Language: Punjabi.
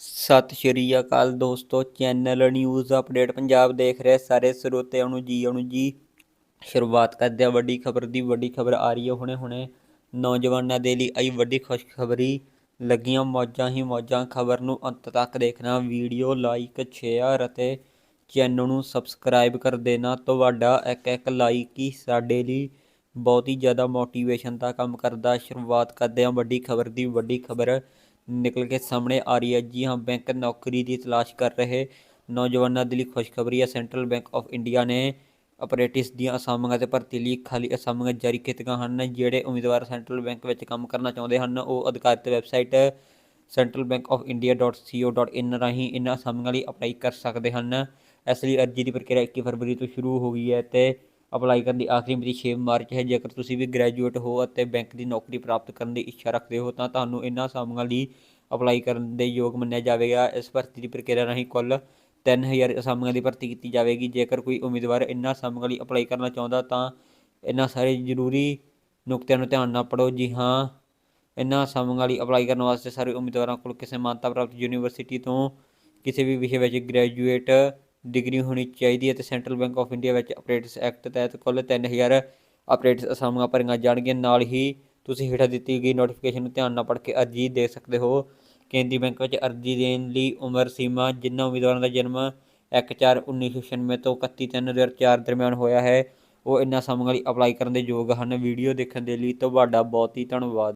ਸਤਿ ਸ਼੍ਰੀ ਅਕਾਲ ਦੋਸਤੋ, ਚੈਨਲ ਨਿਊਜ਼ ਅਪਡੇਟ ਪੰਜਾਬ ਦੇਖ ਰਹੇ ਸਾਰੇ ਸਰੋਤਿਆਂ ਨੂੰ ਜੀ ਨੂੰ ਜੀ। ਸ਼ੁਰੂਆਤ ਕਰਦੇ ਹਾਂ ਵੱਡੀ ਖਬਰ ਦੀ, ਵੱਡੀ ਖਬਰ ਆ ਰਹੀ ਹੈ ਹੁਣੇ ਹੁਣੇ। ਨੌਜਵਾਨਾਂ ਦੇ ਲਈ ਆਈ ਵੱਡੀ ਖੁਸ਼ਖਬਰੀ। ਲੱਗੀਆਂ ਮੌਜਾਂ ਹੀ ਮੌਜਾਂ, ਖਬਰ ਨੂੰ ਅੰਤ ਤੱਕ ਦੇਖਣਾ, ਵੀਡੀਓ ਲਾਈਕ, ਸ਼ੇਅਰ ਅਤੇ ਚੈਨਲ ਨੂੰ ਸਬਸਕ੍ਰਾਈਬ ਕਰ ਦੇਣਾ। ਤੁਹਾਡਾ ਇੱਕ ਇੱਕ ਲਾਈਕ ਹੀ ਸਾਡੇ ਲਈ ਬਹੁਤ ਹੀ ਜ਼ਿਆਦਾ ਮੋਟੀਵੇਸ਼ਨ ਦਾ ਕੰਮ ਕਰਦਾ। ਸ਼ੁਰੂਆਤ ਕਰਦੇ ਹਾਂ ਵੱਡੀ ਖਬਰ ਦੀ, ਵੱਡੀ ਖਬਰ ਨਿਕਲ ਕੇ ਸਾਹਮਣੇ ਆ ਰਹੀ ਹੈ। ਜੀ ਹਾਂ, ਬੈਂਕ ਨੌਕਰੀ ਦੀ ਤਲਾਸ਼ ਕਰ ਰਹੇ ਨੌਜਵਾਨਾਂ ਦੇ ਲਈ ਖੁਸ਼ਖਬਰੀ ਹੈ। ਸੈਂਟਰਲ ਬੈਂਕ ਆਫ ਇੰਡੀਆ ਨੇ ਆਪਰੇਟਿਸ ਦੀਆਂ ਅਸਾਮੀਆਂ ਤੇ ਭਰਤੀ ਲਈ ਖਾਲੀ ਅਸਾਮੀਆਂ ਜਾਰੀ ਕੀਤੀਆਂ ਹਨ। ਜਿਹੜੇ ਉਮੀਦਵਾਰ ਸੈਂਟਰਲ ਬੈਂਕ ਵਿੱਚ ਕੰਮ ਕਰਨਾ ਚਾਹੁੰਦੇ ਹਨ, ਉਹ ਅਧਿਕਾਰਤ ਵੈਬਸਾਈਟ centralbankofindia.co.in ਰਾਹੀਂ ਇਹਨਾਂ ਅਸਾਮੀਆਂ ਲਈ ਅਪਲਾਈ ਕਰ ਸਕਦੇ ਹਨ। ਇਸ ਲਈ ਅਰਜ਼ੀ ਦੀ ਪ੍ਰਕਿਰਿਆ 21 ਫਰਵਰੀ ਤੋਂ ਸ਼ੁਰੂ ਹੋ ਗਈ ਹੈ ਤੇ ਅਪਲਾਈ ਕਰਨ ਦੀ ਆਖਰੀ ਮਿਤੀ 6 ਮਾਰਚ ਹੈ। ਜੇਕਰ ਤੁਸੀਂ ਵੀ ਗ੍ਰੈਜੂਏਟ ਹੋ ਅਤੇ ਬੈਂਕ ਦੀ ਨੌਕਰੀ ਪ੍ਰਾਪਤ ਕਰਨ ਦੀ ਇੱਛਾ ਰੱਖਦੇ ਹੋ, ਤਾਂ ਤੁਹਾਨੂੰ ਇਹਨਾਂ ਅਸਾਮੀਆਂ ਲਈ ਅਪਲਾਈ ਕਰਨ ਦੇ ਯੋਗ ਮੰਨਿਆ ਜਾਵੇਗਾ। ਇਸ ਭਰਤੀ ਦੀ ਪ੍ਰਕਿਰਿਆ ਰਾਹੀਂ ਕੁੱਲ 3000 ਅਸਾਮੀਆਂ ਦੀ ਭਰਤੀ ਕੀਤੀ ਜਾਵੇਗੀ। ਜੇਕਰ ਕੋਈ ਉਮੀਦਵਾਰ ਇਹਨਾਂ ਅਸਾਮੀਆਂ ਲਈ ਅਪਲਾਈ ਕਰਨਾ ਚਾਹੁੰਦਾ, ਤਾਂ ਇਹਨਾਂ ਸਾਰੇ ਜ਼ਰੂਰੀ ਨੁਕਤਿਆਂ ਨੂੰ ਧਿਆਨ ਨਾਲ ਪੜੋ ਜੀ ਹਾਂ, ਇਹਨਾਂ ਅਸਾਮੀਆਂ ਲਈ ਅਪਲਾਈ ਕਰਨ ਵਾਸਤੇ ਸਾਰੇ ਉਮੀਦਵਾਰਾਂ ਕੋਲ ਕਿਸੇ ਮਾਨਤਾ ਪ੍ਰਾਪਤ ਯੂਨੀਵਰਸਿਟੀ ਤੋਂ ਕਿਸੇ ਵੀ ਵਿਸ਼ੇ ਵਿੱਚ ਗ੍ਰੈਜੂਏਟ ਡਿਗਰੀ ਹੋਣੀ ਚਾਹੀਦੀ ਹੈ ਤੇ ਸੈਂਟਰਲ ਬੈਂਕ ਆਫ ਇੰਡੀਆ ਵਿੱਚ ਅਪਰੇਟਸ ਐਕਟ ਤਹਿਤ ਕੁੱਲ 3000 ਅਪਰੇਟਸ ਅਸਾਮੀਆਂ ਭਰੀਆਂ ਜਾਣਗੀਆਂ। ਨਾਲ ਹੀ ਤੁਸੀਂ ਹੇਠਾਂ ਦਿੱਤੀ ਗਈ ਨੋਟੀਫਿਕੇਸ਼ਨ ਨੂੰ ਧਿਆਨ ਨਾਲ ਪੜ੍ਹ ਕੇ ਅਰਜ਼ੀ ਦੇ ਸਕਦੇ ਹੋ। ਕੇਂਦਰੀ ਬੈਂਕ ਵਿੱਚ ਅਰਜ਼ੀ ਦੇਣ ਲਈ ਉਮਰ ਸੀਮਾ ਜਿਨ੍ਹਾਂ ਉਮੀਦਵਾਰਾਂ ਦਾ ਜਨਮ 1/4/1996 ਤੋਂ 31/3/2004 ਦਰਮਿਆਨ ਹੋਇਆ ਹੈ, ਉਹ ਇਨ੍ਹਾਂ ਅਸਾਮੀਆਂ ਲਈ ਅਪਲਾਈ ਕਰਨ ਦੇ ਯੋਗ ਹਨ। ਵੀਡੀਓ ਦੇਖਣ ਦੇ ਲਈ ਤੁਹਾਡਾ ਬਹੁਤ ਹੀ ਧੰਨਵਾਦ।